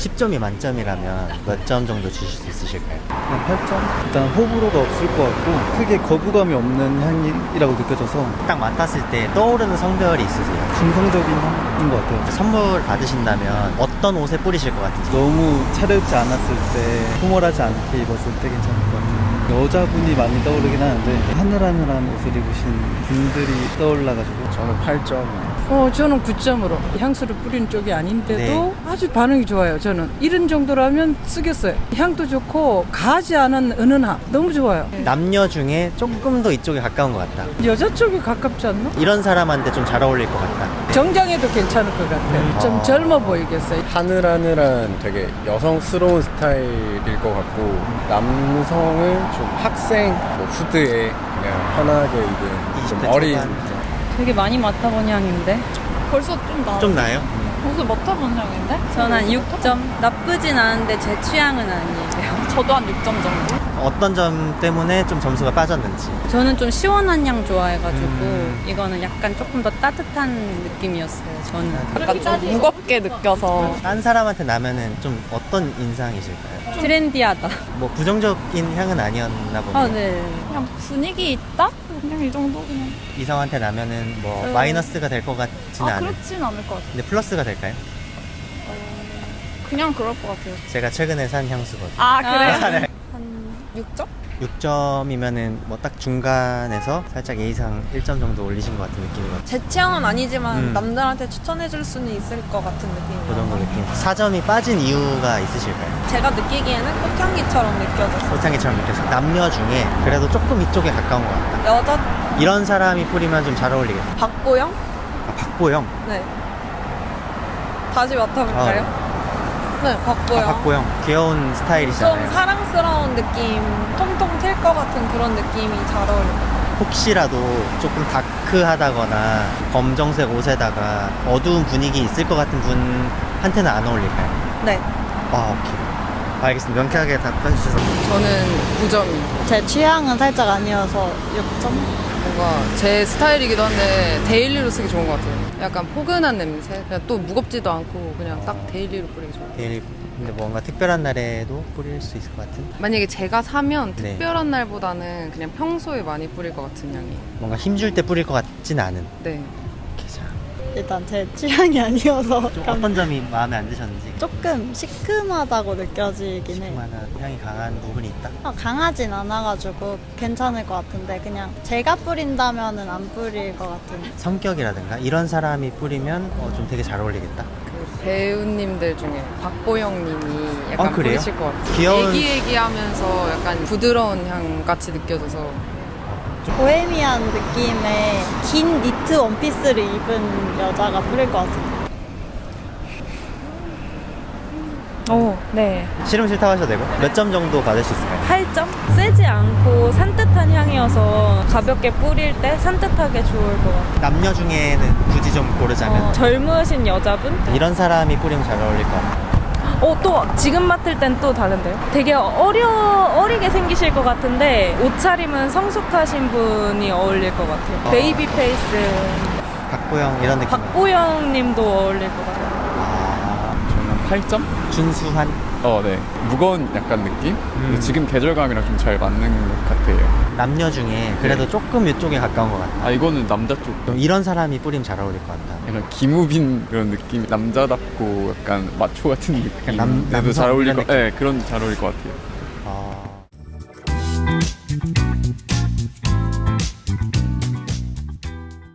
10점이 만점이라면 몇 점 정도 주실 수 있으실까요? 그냥 8점? 일단 호불호가 없을 것 같고 크게 거부감이 없는 향이라고 느껴져서 딱 맡았을 때 떠오르는 성별이 있으세요? 중성적인 향인 것 같아요. 선물 받으신다면 어떤 옷에 뿌리실 것 같으세요? 너무 차려입지 않았을 때 포멀하지 않게 입었을 때 괜찮을 것 같아요. 여자분이 많이 떠오르긴 하는데 하늘하늘한 옷을 입으신 분들이 떠올라가지고 저는 8점. 어, 저는 9점으로 향수를 뿌리는 쪽이 아닌데도 아주 반응이 좋아요. 저는 이런 정도라면 쓰겠어요. 향도 좋고 가지 않은 은은함 너무 좋아요. 남녀 중에 조금 더 이쪽에 가까운 것 같다. 여자 쪽이 가깝지 않나? 이런 사람한테 좀 잘 어울릴 것 같다. 정장에도 괜찮을 것 같아요. 좀 아. 젊어 보이겠어요. 하늘하늘한 되게 여성스러운 스타일일 것 같고 남성은 좀 학생 뭐 후드에 그냥 편하게 입은 좀 20대 어린 초반. 되게 많이 맡아본 향인데 벌써 좀 나. 좀 나요? 벌써 맡아본 향인데? 저는 한 6점 나쁘진 않은데 제 취향은 아니에요 저도 한 6점 정도. 어떤 점 때문에 좀 점수가 빠졌는지. 저는 좀 시원한 향 좋아해가지고 음. 이거는 약간 조금 더 따뜻한 느낌이었어요 저는 약간 좀 무겁게 느껴서. 딴 사람한테 나면은 좀 어떤 인상이실까요? 트렌디하다 뭐 부정적인 향은 아니었나 보네요. 아 네. 그냥 분위기 있다? 그냥 이 정도 그냥. 이성한테 나면은 뭐 음. 마이너스가 될 것 같지는 아, 않은. 그렇진 않을 것 같아요. 근데 플러스가 될까요? 그냥 그럴 것 같아요. 제가 최근에 산 향수거든요. 아, 그래요? 아, 네. 한 6점? 6점이면은 뭐 딱 중간에서 살짝 A상 1점 정도 올리신 것 같은 느낌인 것 같아요. 제 취향은 아니지만 음. 남들한테 추천해줄 수는 있을 것 같은 느낌이에요. 그 정도 느낌. 4점이 빠진 이유가 있으실까요? 제가 느끼기에는 꽃향기처럼 느껴졌어요. 꽃향기처럼 느껴서 남녀 중에 그래도 조금 이쪽에 가까운 것 같다. 여자 이런 사람이 뿌리면 좀 잘 어울리겠다. 박보영? 아, 박보영. 네. 다시 맡아볼까요? 네, 박보영. 아, 박보영. 귀여운 좀 스타일이잖아요. 사랑스러운 느낌, 통통 튈 것 같은 그런 느낌이 잘 어울려요. 혹시라도 조금 다크하다거나 검정색 옷에다가 어두운 분위기 있을 것 같은 분한테는 안 어울릴까요? 네. 아, 오케이. 알겠습니다. 명쾌하게 답변 주셔서. 저는 9점이. 제 취향은 살짝 아니어서 6점? 뭔가 제 스타일이기도 한데 데일리로 쓰기 좋은 것 같아요. 약간 포근한 냄새. 그냥 또 무겁지도 않고 그냥 딱 데일리로 뿌리기 좋아요. 데일리 근데 뭔가 특별한 날에도 뿌릴 수 있을 것 같은 만약에 제가 사면 네. 특별한 날보다는 그냥 평소에 많이 뿌릴 것 같은 향이. 뭔가 힘줄 때 뿌릴 것 같진 않은 네. 일단 제 취향이 아니어서 좀 어떤 점이 마음에 안 드셨는지 조금 시큼하다고 느껴지긴 해요. 시큼하나 향이 강한 부분이 있다. 어, 강하진 않아가지고 괜찮을 것 같은데 그냥 제가 뿌린다면은 안 뿌릴 것 같은. 성격이라든가 이런 사람이 뿌리면 어, 좀 되게 잘 어울리겠다. 그 배우님들 중에 박보영님이 약간 아, 그래요? 뿌리실 것 같아요. 귀여운- 애기애기하면서 약간 부드러운 향 같이 느껴져서 보헤미안 느낌의 긴 니트 원피스를 입은 여자가 뿌릴 것 같아요. 오, 네. 싫으면 싫다고 하셔도 되고 몇 점 정도 받을 수 있을까요? 8점? 세지 않고 산뜻한 향이어서 가볍게 뿌릴 때 산뜻하게 좋을 것 같아요. 남녀 중에는 굳이 좀 고르자면 어, 젊으신 여자분? 이런 사람이 뿌리면 잘 어울릴 것 같아요. 어, 또 지금 맡을 땐 또 다른데요? 되게 어려, 어리게 생기실 것 같은데 옷차림은 성숙하신 분이 어울릴 것 같아요. 어. 베이비 페이스. 박보영 이런 느낌. 박보영 님도 어울릴 것 같아요. 아, 저는 8점? 준수한 어, 네. 무거운 약간 느낌? 근데 지금 계절감이랑 좀 잘 맞는 것 같아요. 남녀 중에 그래도 네. 조금 이쪽에 가까운 것 같다. 아 이거는 남자 쪽. 이런 사람이 뿌림 잘 어울릴 것 같다. 약간 김우빈 그런 느낌, 남자답고 약간 마초 같은 느낌. 남 남도 잘 어울릴 것, 예 네, 그런 잘 어울릴 것 같아요. 아...